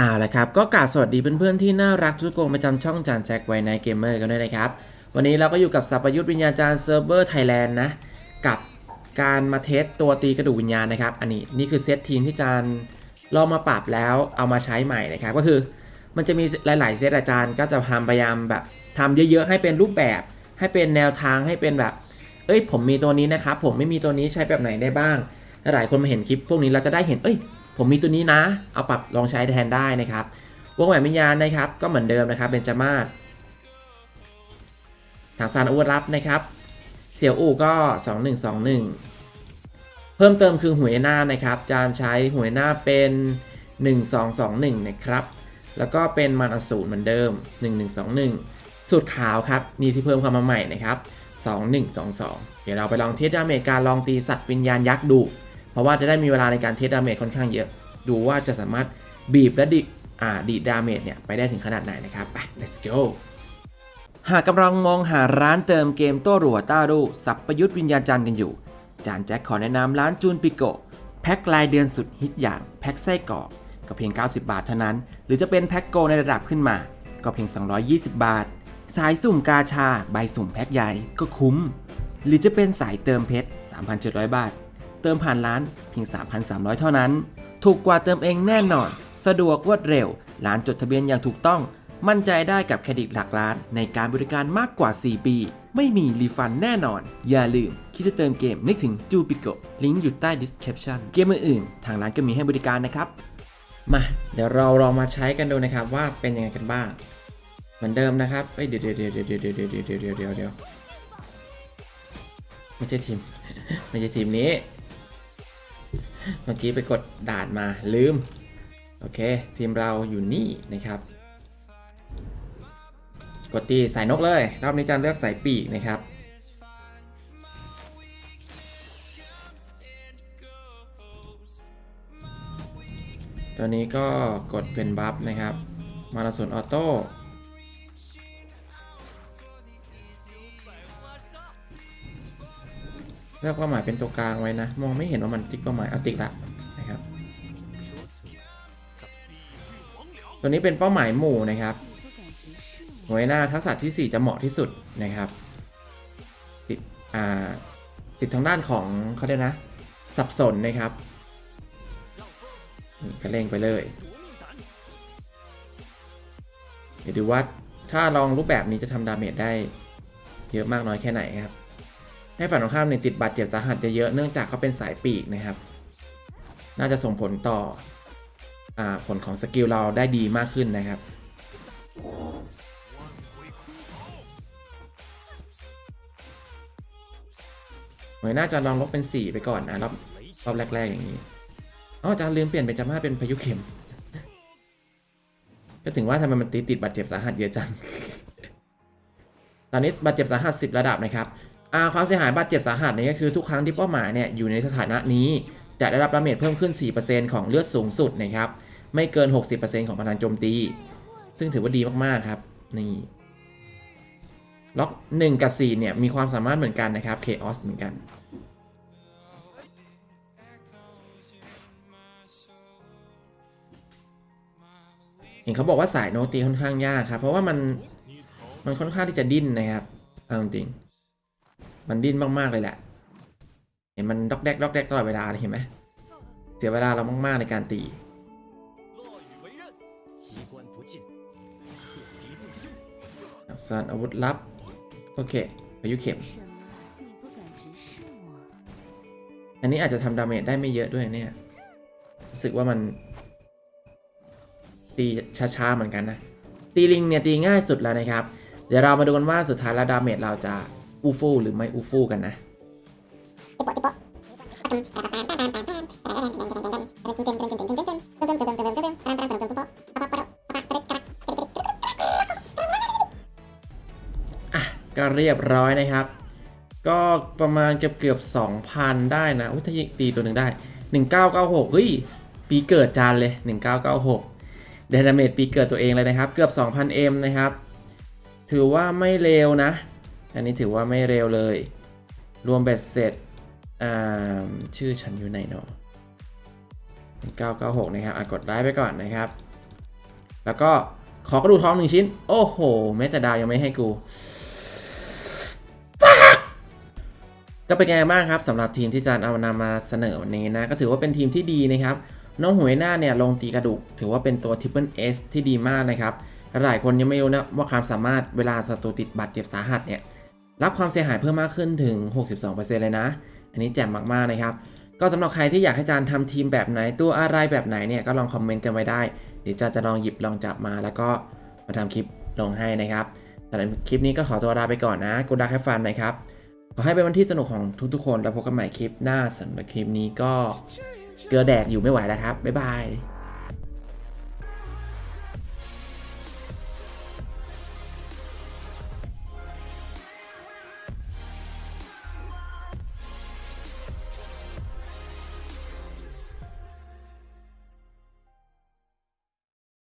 อ่าละครับ ก็กราบสวัสดีเพื่อนๆที่น่ารักทุกคนประจำช่องจานแจ็คไวไนเกมเมอร์กันด้วยนะครับ วันนี้เราก็อยู่กับสัพยุทธวิญญาจารย์เซิร์ฟเวอร์ไทยแลนด์นะ กับการมาเทสตัวตีกระดูกวิญญาณนะครับ อันนี้นี่คือเซตทีมที่จานลองมาปรับแล้วเอามาใช้ใหม่นะครับ ก็คือมันจะมีหลาย ๆ เซตอาจารย์ก็จะทำพยายามแบบทำเยอะ ๆ ให้เป็นรูปแบบ ให้เป็นแนวทางให้เป็นแบบ เอ้ย ผมมีตัวนี้นะครับผมไม่มีตัวนี้ใช้แบบไหนได้บ้างหลายคนมาเห็นคลิปพวกนี้เราจะได้เห็นเอ้ย ผมมีตัวนี้นะ เอาปรับลองใช้แทนได้นะครับ วงแหวนวิญญาณนะครับ ก็เหมือนเดิมนะครับเบนจามาศทางซานอวุธลับนะครับ เสี่ยวอู่ก็ 2121 เพิ่มเติมคือหวยหน้านะครับ จานใช้หวยหน้าเป็น 1221 นะครับ แล้วก็เป็นมันอสูรเหมือนเดิม 1121 สูตรขาวครับ มีที่เพิ่มเข้ามาใหม่นะครับ 2122 เดี๋ยวเราไปลองเทสดาเมจการลองตีสัตว์วิญญาณยักษ์ดู เพราะว่าจะได้มีเวลาในการเทสดาเมจค่อนข้างเยอะ ดูว่าจะสามารถบีบและดิอ่าดีดาเมจเนี่ยไปได้ถึงขนาดไหนนะครับไป let's go หากกำลังมองหาร้านเติมเกมโต้รัวต้ารูสับประยุทธ์วิญญาณจันทร์กันอยู่ จานแจ็คขอแนะนำร้านจูนปิโกแพ็ครายเดือนสุดฮิตอย่างแพ็คไส้กรอกก็เพียง 90 บาทเท่านั้น หรือจะเป็นแพ็คโกในระดับขึ้นมา ก็เพียง 220 บาท สายสุ่มกาชา ใบสุ่มแพ็คใหญ่ก็คุ้ม หรือจะเป็นสายเติมเพชร 3,700 บาท เติมผ่านร้านเพียง 3,300 เท่านั้น ถูกกว่าเติมเองแน่นอน สะดวกรวดเร็ว ร้านจดทะเบียนอย่างถูกต้อง มั่นใจได้กับเครดิตหลักล้าน ในการบริการมากกว่า 4 ปี ไม่มีรีฟันแน่นอน อย่าลืม คิดจะเติมเกมนึกถึงจูปิโกลิงก์อยู่ใต้ description เกมอื่นๆทางร้านก็มีให้บริการนะครับ มาเดี๋ยวเราลองมาใช้กันดูนะครับว่าเป็นยังไงกันบ้าง เหมือนเดิมนะครับเอ้ยเดี๋ยวเดี๋ยวเดี๋ยวเดี๋ยวเดี๋ยวเดี๋ยวเดี๋ยวเดี๋ยวเดี๋ยวเดี๋ยวไม่ใช่ทีม ไม่ใช่ทีมนี้ เมื่อกี้ไปกดด่านมาลืม โอเค ทีมเราอยู่นี่นะครับ กดตีสายนกเลย รอบนี้จะเลือกสายปีกนะครับ ตัวนี้ก็กดเป็นบัฟนะครับ มาราสนออโต้ เลือกเป้าหมายเป็นตัวกลางไว้นะ มองไม่เห็นว่ามันติ๊กเป้าหมายเอาติ๊กละนะครับ ตัวนี้เป็นเป้าหมายหมู่นะครับหน่วยหน้าทักษะที่ 4 จะเหมาะที่สุดนะครับ ติดอ่าติดทางด้านของเขาเรียกนะ สับสนนะครับนี่ก็เร่งไปเลย เดี๋ยวดูว่าถ้าลองรูปแบบนี้จะทำดาเมจได้เยอะมากน้อยแค่ไหนครับ ให้ฝั่งตรงข้ามเนี่ยติดบาดเจ็บสาหัสเยอะๆเนื่องจากเขาเป็นสายปีกนะครับ น่าจะส่งผลต่ออผลของสกิลเราได้ดีมากขึ้นนะครับ หน่วยน่าจะลองลบเป็น 4 ไปก่อนนะรอบรอบแรก ๆ อย่างนี้อ๋ออจารย์ลืมเปลี่ยนเป็นจำห้าเป็นพายุเข็ม ก็ถึงว่าทำไมมันติดติดบาดเจ็บสาหัสเยอะจัง ตอนนี้บาดเจ็บสาหัส10 ระดับนะครับ ความเสียหายบาดเจ็บสาหัสเนี่ยก็คือทุกครั้งที่เป้าหมายเนี่ยอยู่ในสถานะนี้ จะได้รับดาเมจเพิ่มขึ้น 4%ของเลือดสูงสุดนะครับไม่เกิน 60%ของพลังโจมตี ซึ่งถือว่าดีมากๆครับนี่ล็อก1กับ4เนี่ยมีความสามารถเหมือนกันนะครับ Chaos เหมือนกันเห็นเขาบอกว่าสายโนตีค่อนข้างยากครับ เพราะว่ามันมันค่อนข้างที่จะดิ้นนะครับเอาจริง มันดิ้นมาก ๆ เลยแหละ เห็นมันดอกแดกดอกแดกตลอดเวลาเห็นไหม เสียเวลาเรามาก ๆ ในการตี สารอาวุธลับ โอเคพายุเข็ม อันนี้อาจจะทำดาเมจได้ไม่เยอะด้วยเนี่ย รู้สึกว่ามัน ตีช้า ๆ เหมือนกันนะ ตีลิงเนี่ยตีง่ายสุดแล้วนะครับ เดี๋ยวเรามาดูกันว่าสุดท้ายแล้วดาเมจเราจะ อูฟูหรือไม่อูฟูกันนะอะก็เรียบร้อยนะครับ ก็ประมาณเกือบเกือบ2,000 ได้นะอุ้ยถ้ายิงตีตัวหนึ่งได้ 1996เฮ้ย ปีเกิดจานเลย 1996เดนเมจปีเกิดตัวเองเลยนะครับ เกือบ 2,000M นะครับ ถือว่าไม่เร็วนะ อันนี้ถือว่าไม่เร็วเลย รวมเบ็ดเสร็จชื่อฉันอยู่ไหนเนาะ996 นะครับอะกดไลค์ไปก่อนนะครับ แล้วก็ขอกระดูกทองหนึ่งชิ้น โอ้โห แม้แต่ดาวยังไม่ให้กูก็เป็นไงบ้างครับสำหรับทีมที่จานเอานำมาเสนอวันนี้นะ ก็ถือว่าเป็นทีมที่ดีนะครับ น้องหวยหน้าเนี่ยลงตีกระดูก ถือว่าเป็นตัว Triple S ที่ดีมากนะครับ หลายคนยังไม่รู้นะว่าความสามารถเวลาศัตรูติดบาดเจ็บสาหัสเนี่ย รับความเสียหายเพิ่มมากขึ้นถึง 62%เลยนะ อันนี้แจ่มมากๆนะครับ ก็สำหรับใครที่อยากให้จานทำทีมแบบไหนตัวอะไรแบบไหนเนี่ยก็ลองคอมเมนต์กันไว้ได้ เดี๋ยวจานจะลองหยิบลองจับมาแล้วก็มาทำคลิปลงให้นะครับสำหรับคลิปนี้ก็ขอตัวลาไปก่อนนะกูดักให้ฟันนะครับ ขอให้เป็นวันที่สนุกของทุกๆคน แล้วพบกันใหม่คลิปหน้าสำหรับคลิปนี้ก็เกลือแดกอยู่ไม่ไหวแล้วครับบ๊ายบาย